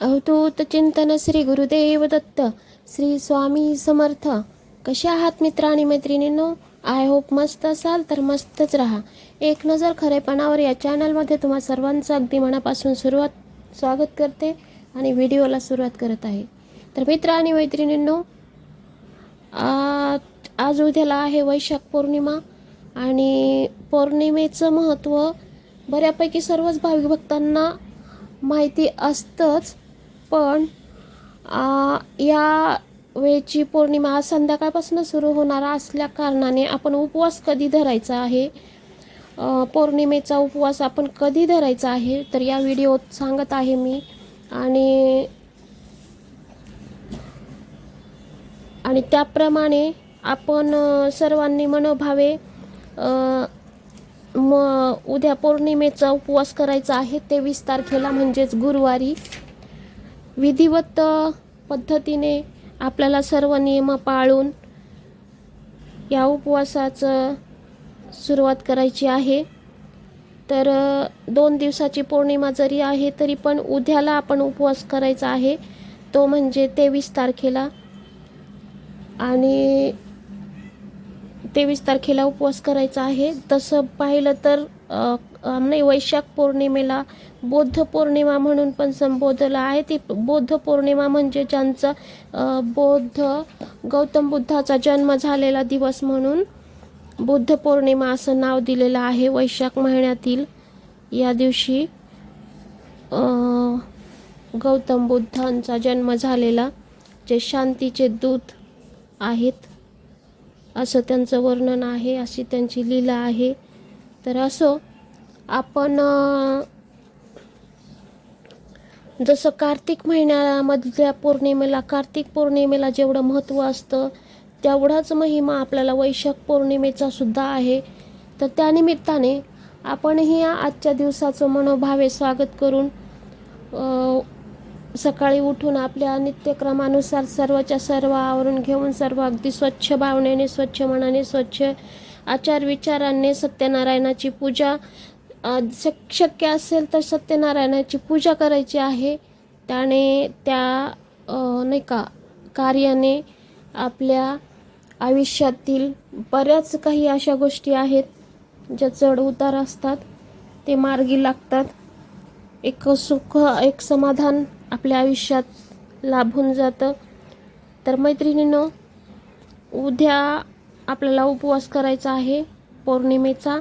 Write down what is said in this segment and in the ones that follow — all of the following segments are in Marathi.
अवधूत चिंतन श्री गुरुदेव दत्त श्री स्वामी समर्थ। कसे आहात मित्र आणि मैत्रिणींनो? आय होप मस्त असाल तर मस्तच राहा. एक नजर खरेपणावर या चॅनलमध्ये तुम्हा सर्वांचं अगदी मनापासून सुरुवात स्वागत करते आणि व्हिडिओला सुरुवात करत आहे. तर मित्र आणि मैत्रिणींनो आज उद्याला आहे वैशाख पौर्णिमा आणि पौर्णिमेचं महत्त्व बऱ्यापैकी सर्वच भाविक भक्तांना माहिती असतंच. पण या वेळची पौर्णिमा संध्याकाळपासून सुरू होणार असल्या कारणाने आपण उपवास कधी धरायचा आहे? पौर्णिमेचा उपवास आपण कधी धरायचा आहे? तर या व्हिडिओत सांगत आहे मी. आणि आणि त्याप्रमाणे आपण सर्वांनी मनोभावे म उद्या पौर्णिमेचा उपवास करायचा आहे तेवीस तारखेला म्हणजेच गुरुवारी. विधिवत पद्धतीने आपल्याला सर्व नियम पाळून या उपवासाचं सुरुवात करायची आहे. तर दोन दिवसाची पौर्णिमा जरी आहे तरी पण उद्याला आपण उपवास करायचा आहे. तो म्हणजे तेवीस तारखेला. आणि तेवीस तारखेला उपवास करायचा आहे. तसं पाहिलं तर नाही वैशाख पौर्णिमेला बौद्ध पौर्णिमा म्हणून पण संबोधलं आहे. ती बौद्ध पौर्णिमा म्हणजे ज्यांचा बौद्ध गौतम बुद्धाचा जन्म झालेला दिवस म्हणून बुद्ध पौर्णिमा असं नाव दिलेलं आहे वैशाख महिन्यातील. या दिवशी गौतम बुद्धांचा जन्म झालेला जे शांतीचे दूत आहेत असं त्यांचं वर्णन आहे अशी त्यांची लीला आहे. तर असो आपण जसं कार्तिक महिन्यामधल्या पौर्णिमेला कार्तिक पौर्णिमेला जेवढं महत्त्व असतं तेवढाच महिमा आपल्याला वैशाख पौर्णिमेचा सुद्धा आहे. तर त्यानिमित्ताने आपणही या आजच्या दिवसाचं मनोभावे स्वागत करून सकाळी उठून आपल्या नित्यक्रमानुसार सर्वच्या सर्व आवरून घेऊन सर्व अगदी स्वच्छ भावनेने स्वच्छ मनाने स्वच्छ आचार विचारांनी सत्यनारायणाची पूजा शक्य असेल तर सत्यनारायणाची पूजा करायची आहे. त्याने त्या नाही का कार्याने आपल्या आयुष्यातील बऱ्याच काही अशा गोष्टी आहेत ज्या चढ उतार असतात ते मार्गी लागतात. एक सुख एक समाधान आपल्या आयुष्यात लाभून जातं. तर मैत्रिणींनो उद्या आपल्याला उपवास करायचा आहे पौर्णिमेचा.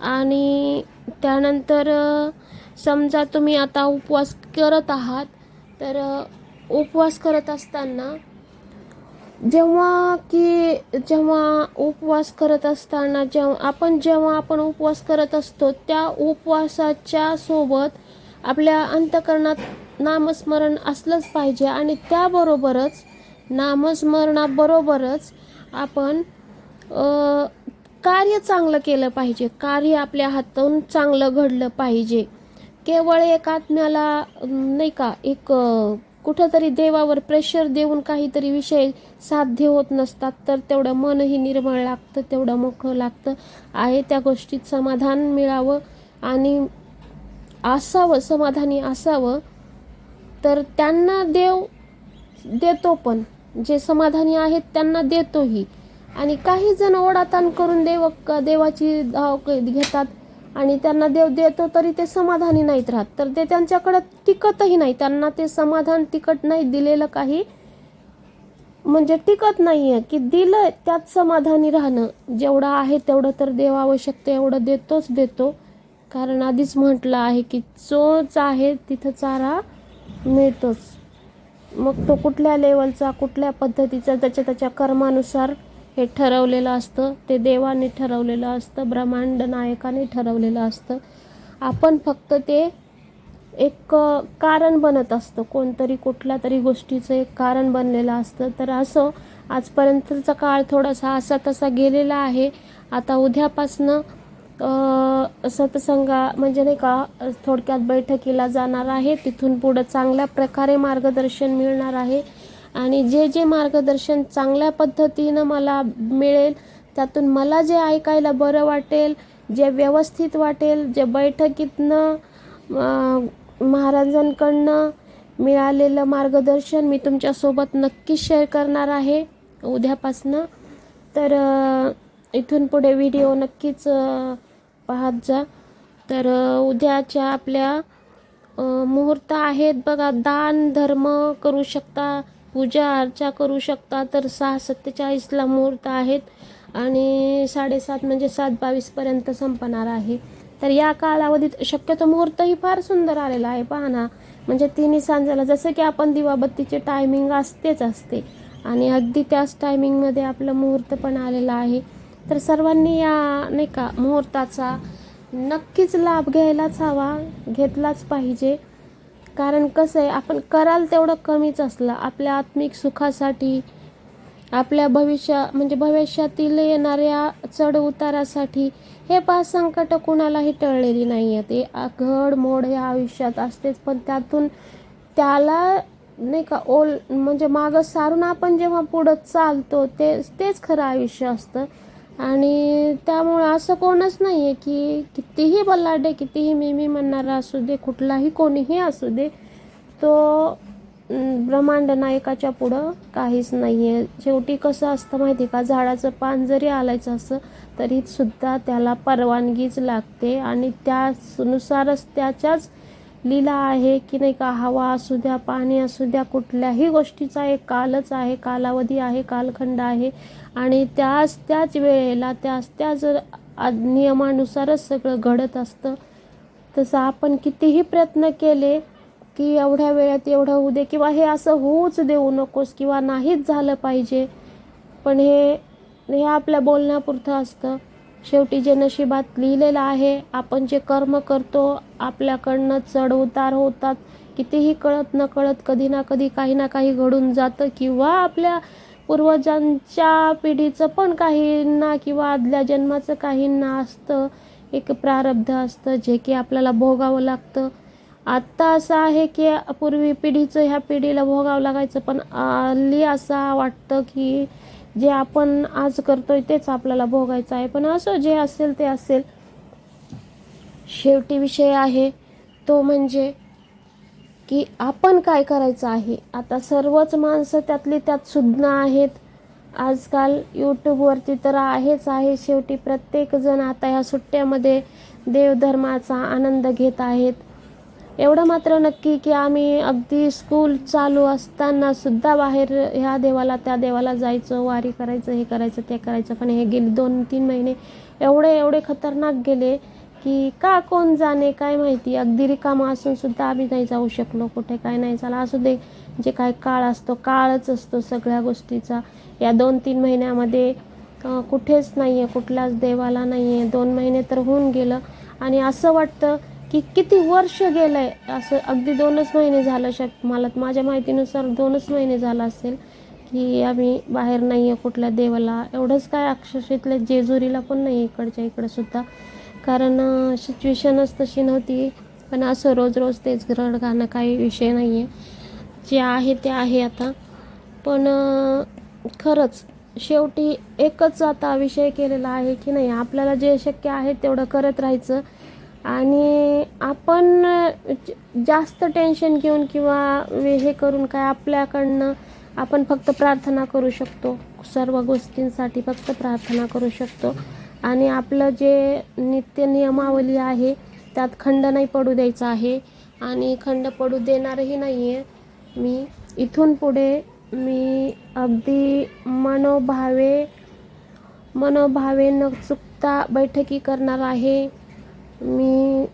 आणि त्यानंतर समजा तुम्ही आता उपवास करत आहात तर उपवास करत असताना जेव्हा की जेव्हा उपवास करत असताना जेव्हा आपण जेव्हा आपण उपवास करत असतो त्या उपवासाच्या सोबत आपल्या अंतकरणात नामस्मरण असलंच पाहिजे आणि त्याबरोबरच नामस्मरणाबरोबरच आपण कार्य चांगलं केलं पाहिजे कार्य आपल्या हातून चांगलं घडलं पाहिजे. केवळ एक आत्म्याला नाही का एक कुठंतरी देवावर प्रेशर देऊन काहीतरी विषय साध्य होत नसतात तर तेवढं मनही निर्मळ लागतं तेवढं मोकळं लागतं. आहे त्या गोष्टीत समाधान मिळावं आणि असावं समाधानी असावं तर त्यांना देव देतो पण. जे समाधानी आहेत त्यांना देतोही. आणि काही जण ओढाताण करून देव देवाची धाव घेतात आणि त्यांना देव देतो तरी ते समाधानी नाहीत राहत. तर ते त्यांच्याकडं टिकतही नाही. त्यांना ते समाधान टिकत नाही दिलेलं काही. म्हणजे टिकत नाही आहे की दिलं त्यात समाधानी राहणं. जेवढं आहे तेवढं तर देव आवश्यक एवढं देतोच देतो. कारण आधीच म्हटलं आहे की चोच आहे तिथं चारा मिळतोच. मग तो कुठल्या लेवलचा कुठल्या पद्धतीचा त्याच्या त्याच्या कर्मानुसार हे ठरवलेलं असतं. ते देवाने ठरवलेलं असतं. ब्रह्मांड नायकाने ठरवलेलं असतं. आपण फक्त ते एक कारण बनत असतं. कोणतरी कुठल्या तरी गोष्टीचं एक कारण बनलेलं असतं. तर असं आजपर्यंतचा काळ थोडासा असा तसा गेलेला आहे. आता उद्यापासनं सतसंगा म्हणजे नाही का थोडक्यात बैठकीला जाणार आहे. तिथून पुढं चांगल्या प्रकारे मार्गदर्शन मिळणार आहे. आणि जे जे मार्गदर्शन चांगल्या पद्धतीनं मला मिळेल त्यातून मला जे ऐकायला बरं वाटेल जे व्यवस्थित वाटेल जे बैठकीतनं महाराजांकडनं मिळालेलं मार्गदर्शन मी तुमच्यासोबत नक्कीच शेअर करणार आहे. उद्यापासनं. तर इथून पुढे व्हिडिओ नक्कीच पाहत जा. तर उद्याच्या आपल्या मुहूर्त आहेत बघा. दान धर्म करू शकता. पूजा अर्चा करू शकता. तर सहा सत्तेचाळीसला मुहूर्त आहेत आणि साडेसात म्हणजे सात बावीसपर्यंत संपणार आहे. तर या कालावधीत शक्यतो मुहूर्तही फार सुंदर आलेला आहे. पहा ना म्हणजे तिन्ही सांजाला जसं की आपण दिवाबत्तीचे टायमिंग असतेच असते. आणि अगदी त्याच टायमिंगमध्ये आपलं मुहूर्त पण आलेला आहे. तर सर्वांनी या नाही का मुहूर्ताचा नक्कीच लाभ घ्यायलाच हवा घेतलाच पाहिजे. कारण कसं आहे आपण कराल तेवढं कमीच असलं. आपल्या आत्मिक सुखासाठी आपल्या भविष्या म्हणजे भविष्यातील येणाऱ्या चढ उतारासाठी हे पाच संकट कुणालाही टळलेली नाही आहेत ते घड मोड आयुष्यात असतेच पण त्यातून त्याला नाही का ओल म्हणजे मागं सारून आपण जेव्हा पुढं चालतो ते तेच खरं आयुष्य असतं. आणि त्यामुळं असं कोणच नाही आहे की कितीही बल्लाडे कितीही मिमी म्हणणारा असू दे कुठलाही कोणीही असू दे तो ब्रह्मांड नायकाच्या पुढं काहीच नाही आहे शेवटी कसं असतं माहिती आहे का? झाडाचं पान जरी आलायचं असं तरीसुद्धा त्याला परवानगीच लागते आणि त्यानुसारच त्याच्याच लीला आहे की नाही का? हवा असू द्या पाणी असू द्या कुठल्याही गोष्टीचा एक कालच आहे कालावधी आहे कालखंड आहे. आणि त्याच त्याच वेळेला त्याच त्याच नियमानुसारच सगळं घडत असतं. तसं आपण कितीही प्रयत्न केले की एवढ्या वेळात एवढं होऊ दे किंवा हे असं होऊच देऊ नकोस किंवा नाहीच झालं पाहिजे. पण हे हे आपल्या बोलण्यापुरतं असतं. शेवटी जे नशिबात लिहिलेलं आहे आपण जे कर्म करतो आपल्याकडनं चढ उतार होतात. कितीही कळत न कळत कधी ना कधी काही ना काही घडून जातं किंवा आपल्या पूर्वजांच्या पिढीचं पण काहींना किंवा आदल्या जन्माचं काहींना असतं. एक प्रारब्ध असतं जे की आपल्याला भोगावं लागतं. आत्ता असं आहे की पूर्वी पिढीचं ह्या पिढीला भोगावं लागायचं पण हल्ली असं वाटतं की जे आपण आज करतोय तेच आपल्याला भोगायचं आहे. पण असं जे असेल ते असेल. शेवटी विषय आहे तो म्हणजे की आपण काय करायचं आहे? आता सर्वच माणसं त्यातली त्यात सुज्ञ आहेत. आजकाल यूट्यूबवरती तर आहेच आहे. शेवटी प्रत्येकजण आता ह्या सुट्ट्यामध्ये देवधर्माचा आनंद घेत आहेत. एवढं मात्र नक्की की आम्ही अगदी स्कूल चालू असताना सुद्धा बाहेर ह्या देवाला त्या देवाला जायचं वारी करायचं हे करायचं ते करायचं. पण हे गेले दोन तीन महिने एवढे एवढे खतरनाक गेले की का कोण जाणे काय माहिती? अगदी रिकामा असून सुद्धा आम्ही नाही जाऊ शकलो. कुठे काय नाही झालं. असू दे जे काय काळ असतो काळच असतो सगळ्या गोष्टीचा. या दोन तीन महिन्यामध्ये कुठेच नाही आहे कुठल्याच देवाला नाही आहे दोन महिने तर होऊन गेलं. आणि असं वाटतं की किती वर्ष गेलं आहे असं अगदी दोनच महिने झालं शक मला माझ्या माहितीनुसार दोनच महिने झालं असेल की आम्ही बाहेर नाही आहे कुठल्या देवाला. एवढंच काय अक्षरशः इथल्या जेजुरीला पण नाही इकडच्या इकडंसुद्धा कारण सिच्युएशनच तशी नव्हती. पण असं रोज रोज तेच रड गाणं काही विषय नाही आहे जे आहे ते आहे आता. पण खरंच शेवटी एकच आता विषय केलेला आहे की नाही आपल्याला जे शक्य आहे तेवढं करत राहायचं. आणि आपण जास्त टेन्शन घेऊन किंवा हे करून काय आपल्याकडनं आपण फक्त प्रार्थना करू शकतो. सर्व गोष्टींसाठी फक्त प्रार्थना करू शकतो. आणि आपलं जे नित्य नियमावली आहे त्यात खंड नाही पडू द्यायचा आहे. आणि खंड पडू देणारही नाही आहे मी इथून पुढे मी अगदी मनोभावे मनोभावे न चुकता बैठकी करणार आहे. मी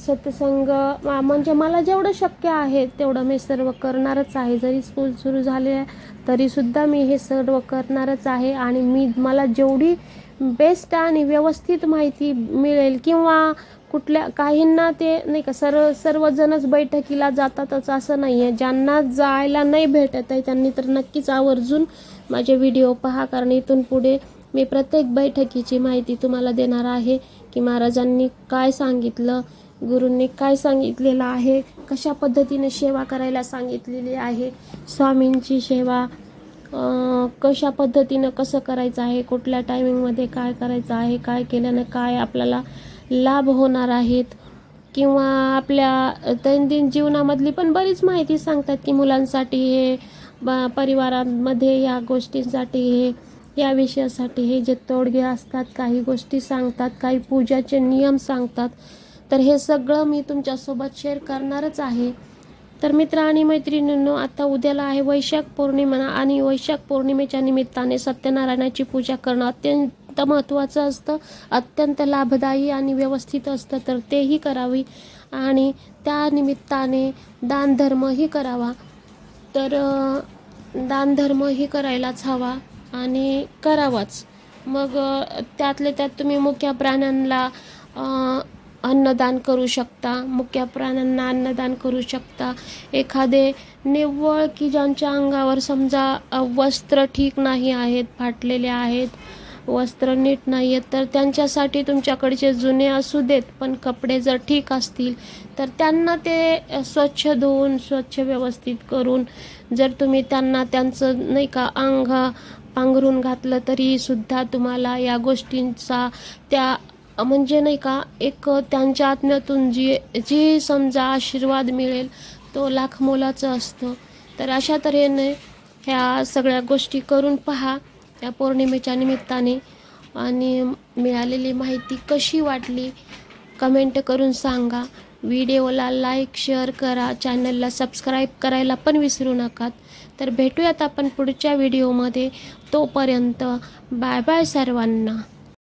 सत्संग म्हणजे मला जेवढं शक्य आहे तेवढं मी सर्व करणारच आहे. जरी स्कूल सुरू झाले आहे तरीसुद्धा मी हे सर्व करणारच आहे आणि मी मला जेवढी बेस्ट आणि व्यवस्थित माहिती मिळेल किंवा कुठल्या काहींना ते नाही का सर्व सर्वजणच बैठकीला जातातच असं नाही आहे ज्यांना जायला नाही भेटत आहे त्यांनी तर नक्कीच आवर्जून माझे व्हिडिओ पहा कारण इथून पुढे मी प्रत्येक बैठकीची माहिती तुम्हाला देणार आहे. की महाराजांनी काय सांगितलं? गुरूंनी काय सांगितलेलं आहे? कशा पद्धतीने सेवा करायला सांगितलेली आहे? स्वामींची सेवा कशा पद्धतीनं कसं करायचं आहे? कुठल्या टायमिंगमध्ये काय करायचं आहे? काय केल्यानं काय आपल्याला लाभ होणार आहेत? किंवा आपल्या दैनंदिन जीवनामधली पण बरीच माहिती सांगतात की मुलांसाठी हे ब परिवारांमध्ये या गोष्टींसाठी हे या विषयासाठी हे जे तोडगे असतात काही गोष्टी सांगतात काही पूजाचे नियम सांगतात तर हे सगळं मी तुमच्यासोबत शेअर करणारच आहे. तर मित्र आणि मैत्रिणींनो आता उद्याला आहे वैशाख पौर्णिमा आणि वैशाख पौर्णिमेच्या निमित्ताने सत्यनारायणाची पूजा करणं अत्यंत महत्त्वाचं असतं अत्यंत लाभदायी आणि व्यवस्थित असतं तर तेही करावी. आणि त्या निमित्ताने दानधर्मही करावा. तर दानधर्मही करायलाच हवा. आणि करावाच. मग त्यातल्या त्यात तुम्ही मुख्या प्राण्यांना अन्नदान करू शकता. मुख्या प्राण्यांना अन्नदान करू शकता. एखादे निव्वळ की ज्यांच्या अंगावर समजा वस्त्र ठीक नाही आहेत फाटलेले आहेत वस्त्र नीट नाही आहेत तर त्यांच्यासाठी तुमच्याकडचे जुने असू देत पण कपडे जर ठीक असतील तर त्यांना ते स्वच्छ धुवून स्वच्छ व्यवस्थित करून जर तुम्ही त्यांना त्यांचं नाही का अंग पांघरून घातलं तरी सुद्धा तुम्हाला या गोष्टींचा त्या म्हणजे नाही का एक त्यांच्या आत्म्यातून जी जी समजा आशीर्वाद मिळेल तो लाख मोलाचं असतं. तर अशा तऱ्हेने ह्या सगळ्या गोष्टी करून पहा या पौर्णिमेच्या निमित्ताने. आणि मिळालेली माहिती कशी वाटली कमेंट करून सांगा. व्हिडिओला लाईक शेअर करा. चॅनलला सबस्क्राईब करायला पण विसरू नका. तर भेटूयात आपण पुढच्या व्हिडिओमध्ये. तोपर्यंत बाय बाय सर्वांना.